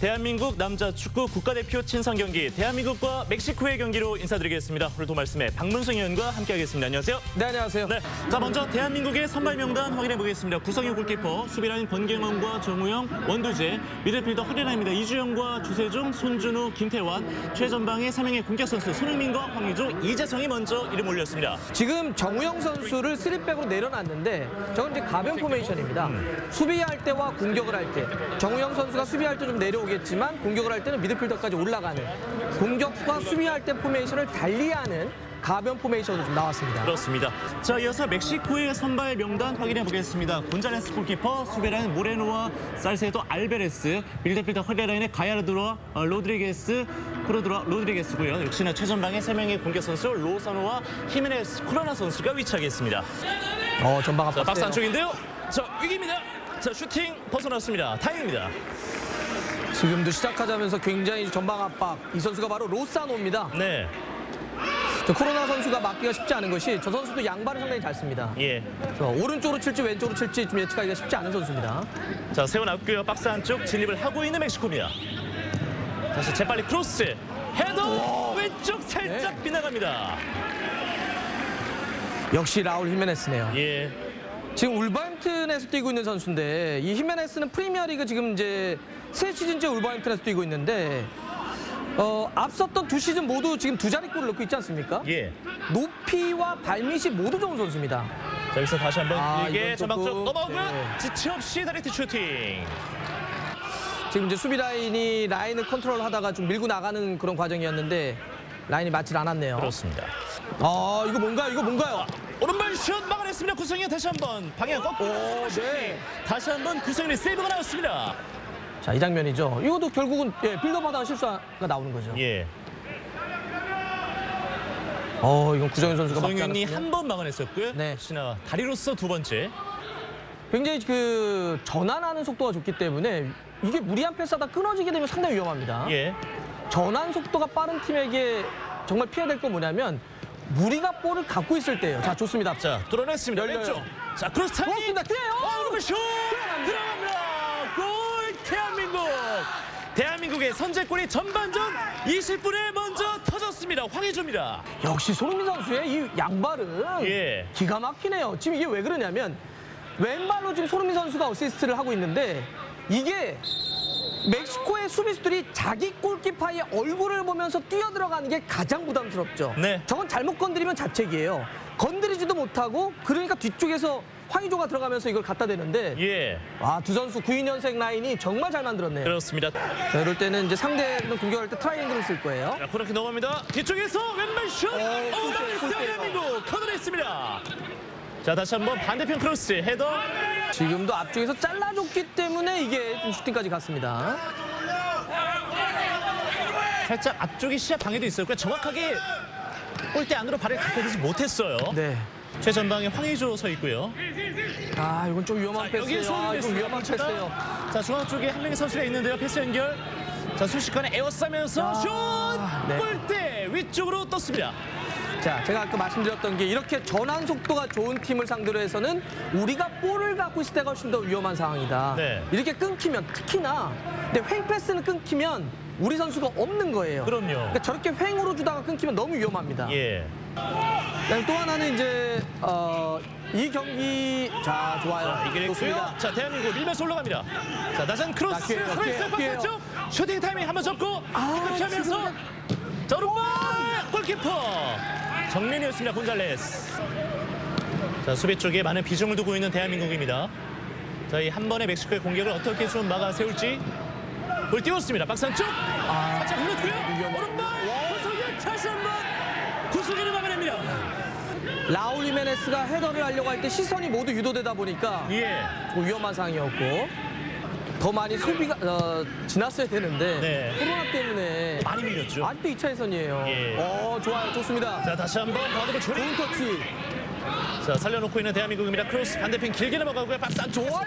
대한민국 남자 축구 국가대표 친선 경기 대한민국과 멕시코의 경기로 인사드리겠습니다. 오늘도 말씀에 박문성 의원과 함께하겠습니다. 안녕하세요. 네, 안녕하세요. 네, 자 먼저 대한민국의 선발 명단 확인해 보겠습니다. 구성현 골키퍼, 수비라인 권경원과 정우영, 원두재, 미드필더 허리라입니다. 이주영과 주세종, 손준우, 김태환, 최전방의 3명의 공격 선수 손흥민과 황의조, 이재성이 먼저 이름 올렸습니다. 지금 정우영 선수를 3백으로 내려놨는데 저건 이제 가변 포메이션입니다. 수비할 때와 공격을 할 때 정우영 선수가 수비할 때 좀 내려오 겠지만 공격을 할 때는 미드필더까지 올라가는 공격과 수비할 때 포메이션을 달리하는 가변 포메이션으로 좀 나왔습니다. 그렇습니다. 자, 이어서 멕시코의 선발 명단 확인해 보겠습니다. 곤잘레스 골키퍼, 수베라인 모레노와 살세도 알베레스, 밀드필더 허레라인의 가야르드로와 어, 로드리게스, 크로드로와 로드리게스고요. 역시나 최전방에 세 명의 공격 선수 로사노와 히메네스 코로나 선수가 위치하겠습니다. 어, 전방 자, 압박. 박스 안쪽인데요. 자, 위기입니다. 자, 슈팅 벗어났습니다. 타임입니다. 지금도 시작하자면서 굉장히 전방 압박. 이 선수가 바로 로사노입니다. 네, 저 코로나 선수가 막기가 쉽지 않은 것이 저 선수도 양발을 상당히 잘 씁니다. 예. 저 오른쪽으로 칠지 왼쪽으로 칠지 좀 예측하기가 쉽지 않은 선수입니다. 자, 세워놨고요. 박스 안쪽 진입을 하고 있는 멕시코입니다. 다시 재빨리 크로스. 헤더 왼쪽 살짝 네. 빗나갑니다. 역시 라울 히메네스네요. 예. 지금 울버햄튼에서 뛰고 있는 선수인데 이 히메네스는 프리미어리그 지금 이제 세 시즌째 울버햄튼에서 뛰고 있는데 어, 앞섰던 두 시즌 모두 지금 두 자리 골을 넣고 있지 않습니까? 예. 높이와 발밑이 모두 좋은 선수입니다. 자, 여기서 다시 한번 아, 길게 이건 전방 쪽 조금, 넘어오고요. 네. 지체 없이 다리트 슈팅. 지금 이제 수비 라인이 라인을 컨트롤하다가 좀 밀고 나가는 그런 과정이었는데 라인이 맞질 않았네요. 그렇습니다. 아 이거 뭔가요? 이거 뭔가요? 오른발 슛 막아냈습니다. 구성이 다시 한번 방향 거꾸로 오, 슈팅. 네. 다시 한번 구성의 세이브가 나왔습니다. 자 이 장면이죠. 이것도 결국은 예, 빌드업하다가 실수가 나오는 거죠. 예. 어 이건 구정현 선수가 막지 구성현이 않았으면 한번 막아냈었고요. 네. 역시나 다리로서 두 번째. 굉장히 그 전환하는 속도가 좋기 때문에 이게 무리한 패스하다 끊어지게 되면 상당히 위험합니다. 예. 전환 속도가 빠른 팀에게 정말 피해야 될 건 뭐냐면 무리가 볼을 갖고 있을 때예요. 자 좋습니다. 자, 뚫어냈습니다. 열려요. 왼쪽. 자, 크로스 타임. 좋습니다. 기회요. 어, 오른발 슛! 들어갑니다. 골 대한민국. 대한민국의 선제골이 전반전 20분에 먼저 터졌습니다. 황의조입니다. 역시 손흥민 선수의 이 양발은 예. 기가 막히네요. 지금 이게 왜 그러냐면 왼발로 지금 손흥민 선수가 어시스트를 하고 있는데 이게 멕시코의 수비수들이 자기 골키퍼의 얼굴을 보면서 뛰어들어가는 게 가장 부담스럽죠. 네. 저건 잘못 건드리면 자책이에요. 건드리지도 못하고 그러니까 뒤쪽에서 황의조가 들어가면서 이걸 갖다 대는데 예. 와, 두 선수 92년생 라인이 정말 잘 만들었네요. 그렇습니다. 자, 이럴 때는 이제 상대는 공격할 때 트라이앵글을 쓸 거예요. 자, 코너킥 넘어갑니다. 뒤쪽에서 왼발 슛! 골대, 골대요. 대한민국 커버했습니다. 자, 다시 한번 반대편 크로스 헤더. 지금도 앞쪽에서 잘라줬기 때문에 이게 좀 슈팅까지 갔습니다. 살짝 앞쪽이 시야 방해도 있었고요. 정확하게 골대 안으로 발을 갖다 대지 못했어요. 네. 최전방에 황의조 서 있고요. 아, 이건 좀 위험한 패스예요. 아, 이건 위험한 패스예요. 자, 중앙 쪽에 한 명의 선수가 있는데요. 패스 연결. 자, 순식간에 에워싸면서 아, 슛! 네. 골대 위쪽으로 떴습니다. 자, 제가 아까 말씀드렸던 게 이렇게 전환 속도가 좋은 팀을 상대로 해서는 우리가 볼을 갖고 있을 때가 훨씬 더 위험한 상황이다. 네. 이렇게 끊기면 특히나 근데 횡 패스는 끊기면 우리 선수가 없는 거예요. 그럼요. 그러니까 저렇게 횡으로 주다가 끊기면 너무 위험합니다. 예. 그다음에 또 하나는 이제 어, 이 경기 자 좋아요. 자, 이겨냈고요. 좋습니다. 자, 대한민국 밀면서 올라갑니다. 자, 나잔 크로스. 자, 기회예요, 살아있어요. 기회예요, 박스죠 슈팅 타이밍 한번 접고 아, 이렇게 하면서 자, 오른발 골키퍼. 정면이었습니다. 곤잘레스. 자, 수비 쪽에 많은 비중을 두고 있는 대한민국입니다. 자, 이 한 번의 멕시코의 공격을 어떻게 좀 막아 세울지. 볼 띄웠습니다. 박스 안쪽. 아, 살짝 흘렀고요. 오른발. 구석이 다시 한 번 구석이를 막아냅니다. 라울 히메네스가 헤더를 하려고 할 때 시선이 모두 유도되다 보니까 예. 좀 위험한 상황이었고 더 많이 소비가 어, 지났어야 되는데 네. 코로나 때문에 많이 밀렸죠. 아직도 2차 예선이에요. 예. 어 좋아요, 좋습니다. 자, 다시 한번 바로 조리. 좋은 터치. 자 살려놓고 있는 대한민국입니다. 크로스 반대편 길게 넘어가고요. 박스 안쪽. 좋아요.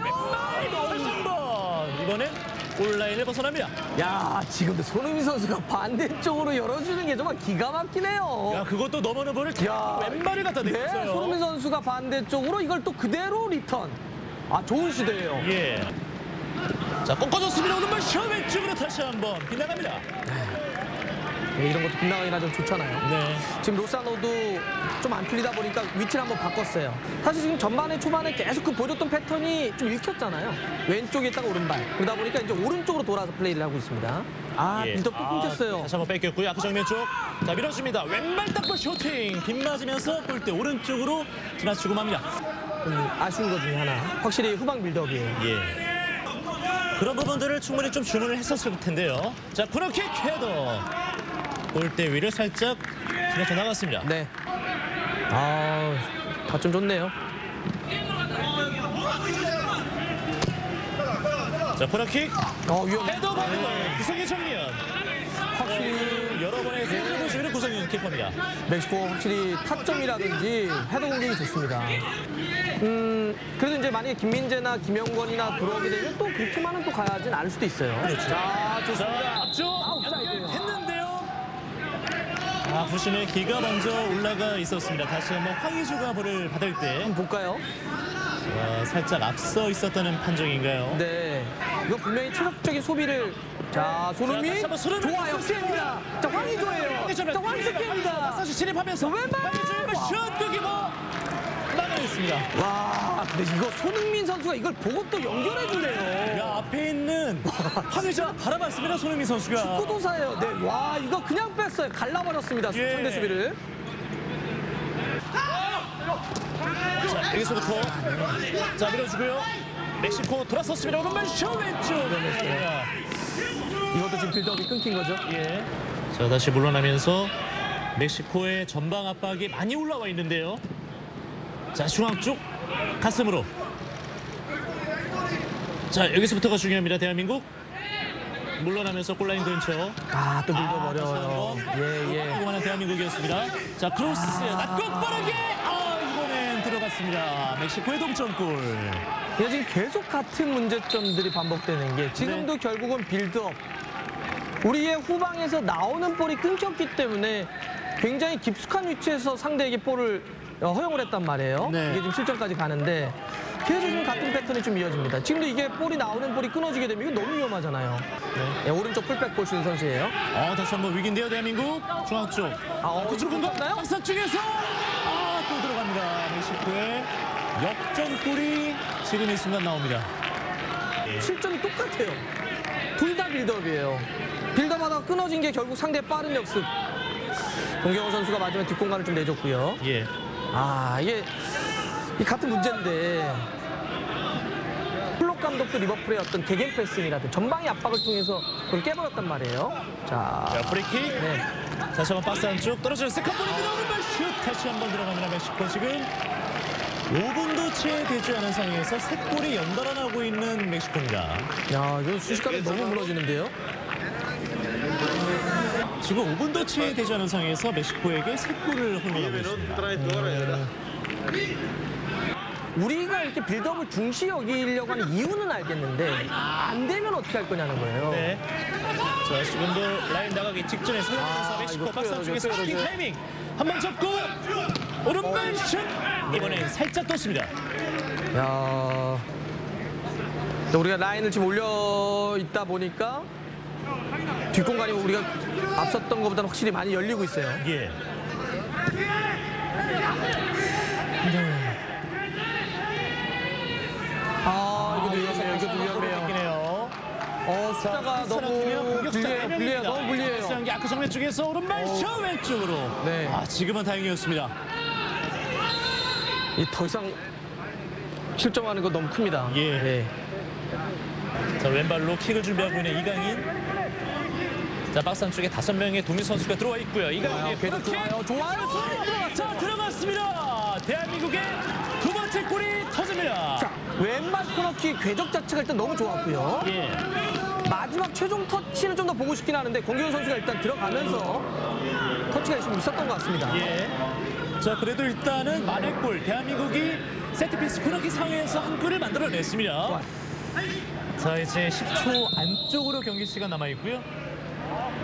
다시 한번 이번엔 골라인을 벗어납니다. 야 지금도 손흥민 선수가 반대쪽으로 열어주는 게 정말 기가 막히네요. 야 그것도 넘어는 볼을 야. 왼발을 갖다 네, 대었어요. 손흥민 선수가 반대쪽으로 이걸 또 그대로 리턴. 아 좋은 시도예요. 예. 자, 꺾어줬습니다. 오른발 셔 왼쪽으로 다시 한번 빗나갑니다. 네, 이런 것도 빗나가기나 좀 좋잖아요. 네. 지금 로사노도 좀 안 풀리다 보니까 위치를 한번 바꿨어요. 사실 지금 전반에 초반에 계속 그 보여줬던 패턴이 좀 읽혔잖아요. 왼쪽에 있다가 오른발. 그러다 보니까 이제 오른쪽으로 돌아서 플레이를 하고 있습니다. 아, 예. 빌드업 또 아, 끊겼어요. 다시 한번 뺏겼고요. 아크 정면 쪽. 자, 밀어줍니다. 왼발 딱볼 쇼팅. 빗 맞으면서 골대 오른쪽으로 지나치고 맙니다. 좀 아쉬운 것 중에 하나. 확실히 후방 빌드업이에요. 예. 그런 부분들을 충분히 좀 주문을 했었을 텐데요. 자, 코너킥 헤더. 골대 위를 살짝 지나쳐 나갔습니다. 네. 아, 다좀 좋네요. 자, 코너킥 어, 위험해. 헤더 받는 걸 구성의 정면. 확실히 여러 번의 세를 보시는 구성의 키퍼입니다. 멕시코 확실히 타점이라든지 헤더 공격이 좋습니다. 음, 그래도 이제 만약에 김민재나 김영권이나 들어오게 되면 또 그렇게만은 또 가야진 않을 수도 있어요. 그렇죠. 자, 자, 좋습니다. 앞쪽 아웃사이드. 연결했는데요. 아, 부심의 기가 먼저 올라가 있었습니다. 다시 한번 황희주가 볼을 받을 때 한번 볼까요? 어, 살짝 앞서 있었다는 판정인가요? 네. 이거 분명히 체력적인 소비를. 자, 자, 손흥민. 다시 한번 손흥민 좋아요. 선수. 피해입니다. 자, 황희조예요. 자, 황희조 피해입니다. 사실 진입하면서 왼발! 황희주의 슛 끄기고 막아냈습니다. 와, 근데 이거 손흥민 선수가 이걸 보고 또 연결해주네요. 야, 앞에 있는 황희주가 바라봤습니다. 손흥민 선수가. 축구도사예요. 네, 와, 이거 그냥 뺐어요. 갈라버렸습니다. 예. 상대 수비를. 자, 여기서부터 자 밀어주고요. 멕시코 돌아섰습니다. 오른발 슛 왼쪽. 야, 이것도 지금 빌드업이 끊긴 거죠. 예. 자 다시 물러나면서 멕시코의 전방 압박이 많이 올라와 있는데요. 자 중앙 쪽 가슴으로. 자 여기서부터가 중요합니다. 대한민국 물러나면서 골라인 근처. 아, 또 빌드업 아, 다시 어려워요. 한번. 예, 예. 공간한 대한민국이었습니다. 자 크로스 낮고 빠르게 아 이번엔 들어갔습니다. 멕시코의 동점골. 이게 지금 계속 같은 문제점들이 반복되는 게 지금도 네. 결국은 빌드업. 우리의 후방에서 나오는 볼이 끊겼기 때문에 굉장히 깊숙한 위치에서 상대에게 볼을 어, 허용을 했단 말이에요. 네. 이게 지금 실점까지 가는데 계속 지금 같은 패턴이 좀 이어집니다. 지금도 이게 볼이 나오는 볼이 끊어지게 되면 이거 너무 위험하잖아요. 네. 네, 오른쪽 풀백 볼수 있는 선수예요. 어 다시 한번 위기인데요 대한민국 중앙 쪽. 아, 어, 그쪽 공간 나요? 박사 쪽에서 아또 들어갑니다. 멕시코의 역전골이 지금 이 순간 나옵니다. 실점이 똑같아요. 둘 다 빌드업이에요. 빌드업하다가 끊어진 게 결국 상대의 빠른 역습. 공경호 선수가 마지막에 뒷공간을 좀 내줬고요. 예. 아 이게 이 같은 문제인데 플록 감독도 리버풀의 어떤 개겐 프레싱이라든 전방의 압박을 통해서 그걸 깨버렸단 말이에요. 자, 자 프리킥. 네. 다시 한번 박스 안쪽 떨어지는 세컨볼입니다. 오른발 슛 다시 한번 들어갑니다. 멕시코 지금 5분도 채 되지 않은 상황에서 세 골이 연달아 나오고 있는 멕시코입니다. 야 이거 순식간에 너무 무너지는데요. 지금 5분도 채 되지 않은 상황에서 멕시코에게 세 골을 허용하고 있습니다. 우리가 이렇게 빌드업을 중시 여기려고 하는 이유는 알겠는데 안 되면 어떻게 할 거냐는 거예요. 네. 자, 지금도 라인 나가기 직전에 설레면서 아, 멕시코 이거 박스 또 안쪽에서 슈팅 열어줘. 타이밍 한 번 접고 오른발 슛 이번엔 살짝 떴습니다. 야. 근데 우리가 라인을 지금 올려 있다 보니까 뒷공간이 우리가 앞섰던 것보다는 확실히 많이 열리고 있어요. 예. 아, 이거 위험해요. 이거 위험해요. 바뀌네요. 어, 숫자가 너무 불리해요. 불리해요. 너무 불리해요. 아크 정면 쪽에서 오른발 슛 왼쪽으로. 네. 아, 지금은 다행이었습니다. 이더 이상 실점하는 거 너무 큽니다. 예. 네. 자, 왼발로 킥을 준비하고 있는 이강인. 자, 박스 안쪽에 다섯 명의 동료 선수가 들어와 있고요. 이강인의 그래도 코너킥. 좋아요. 좋아요. 자, 들어갔습니다. 대한민국의 두 번째 골이 터집니다. 자, 왼발 코너킥 궤적 자체가 일단 너무 좋았고요. 예. 마지막 최종 터치는 좀 더 보고 싶긴 하는데 공기훈 선수가 일단 들어가면서 터치가 있으면 있었던 것 같습니다. 예. 자, 그래도 일단은 만회골 대한민국이 세트피스 코너킥 상황에서 한 골을 만들어냈습니다. 자, 이제 10초 안쪽으로 경기 시간 남아 있고요.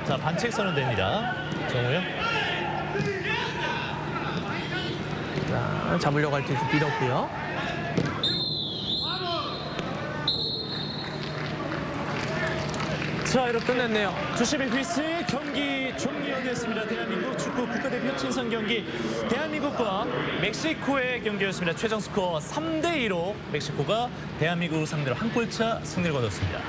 자, 반칙 선언됩니다. 정우영. 자, 잡으려고 할 때 밀었고요. 자, 이렇게 끝냈네요. 주심의 휘슬 경기 종료됐습니다. 대한민국 축구 국가대표 친선 경기 대한민국과 멕시코의 경기였습니다. 최종 스코어 3대 2로 멕시코가 대한민국을 상대로 한 골차 승리를 거뒀습니다.